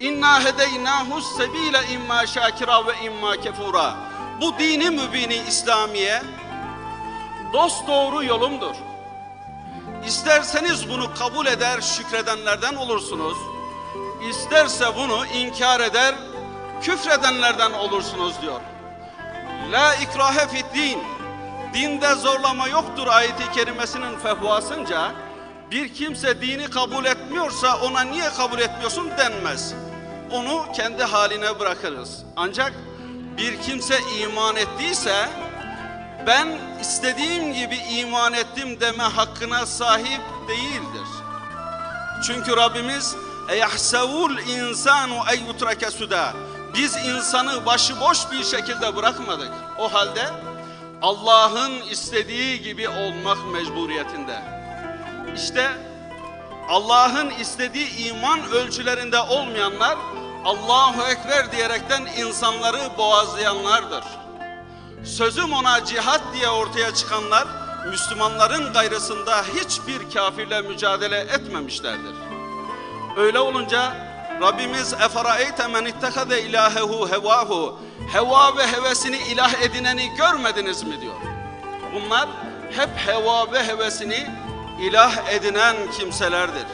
İnna hedeynahu sebile imma şakira ve imma kefura. Bu dini mübini İslamiye dost doğru yolumdur. İsterseniz bunu kabul eder şükredenlerden olursunuz. İsterse bunu inkar eder küfredenlerden olursunuz diyor. La ikrahe fid din. Dinde zorlama yoktur ayeti kerimesinin fehvasınca bir kimse dini kabul etmiyorsa ona niye kabul etmiyorsun denmez. Onu kendi haline bırakırız. Ancak bir kimse iman ettiyse ben istediğim gibi iman ettim deme hakkına sahip değildir. Çünkü Rabbimiz eyahsevul insanu ey yutrake suda. Biz insanı başıboş bir şekilde bırakmadık. O halde Allah'ın istediği gibi olmak mecburiyetinde. İşte Allah'ın istediği iman ölçülerinde olmayanlar Allahu Ekber diyerekten insanları boğazlayanlardır. Sözüm ona cihat diye ortaya çıkanlar Müslümanların gayrısında hiçbir kafirle mücadele etmemişlerdir. Öyle olunca Rabbimiz eferaeyte men ittehade ilahehu hevahu heva ve hevesini ilah edineni görmediniz mi diyor. Bunlar hep heva ve hevesini ilah edinen kimselerdir.